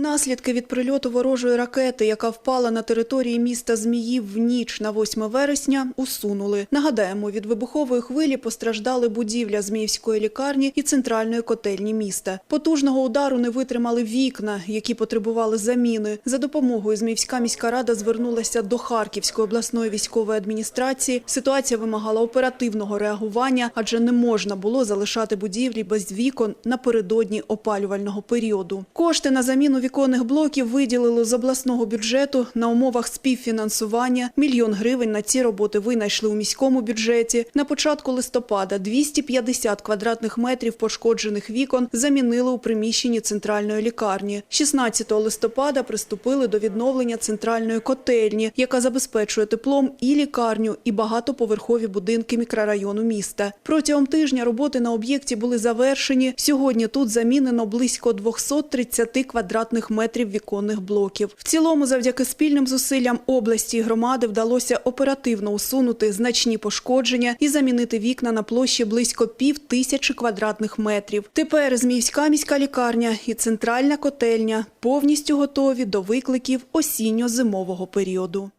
Наслідки від прильоту ворожої ракети, яка впала на території міста Зміїв в ніч на 8 вересня, усунули. Нагадаємо, від вибухової хвилі постраждали будівля Зміївської лікарні і центральної котельні міста. Потужного удару не витримали вікна, які потребували заміни. За допомогою Зміївська міська рада звернулася до Харківської обласної військової адміністрації. Ситуація вимагала оперативного реагування, адже не можна було залишати будівлі без вікон напередодні опалювального періоду. Кошти на заміну віконних блоків виділили з обласного бюджету на умовах співфінансування. Мільйон гривень на ці роботи винайшли у міському бюджеті. На початку листопада 250 квадратних метрів пошкоджених вікон замінили у приміщенні центральної лікарні. 16 листопада приступили до відновлення центральної котельні, яка забезпечує теплом і лікарню, і багатоповерхові будинки мікрорайону міста. Протягом тижня роботи на об'єкті були завершені. Сьогодні тут замінено близько 230 квадратних метрів віконних блоків. В цілому, завдяки спільним зусиллям області і громади вдалося оперативно усунути значні пошкодження і замінити вікна на площі близько пів тисячі квадратних метрів. Тепер Зміївська міська лікарня і центральна котельня повністю готові до викликів осінньо-зимового періоду.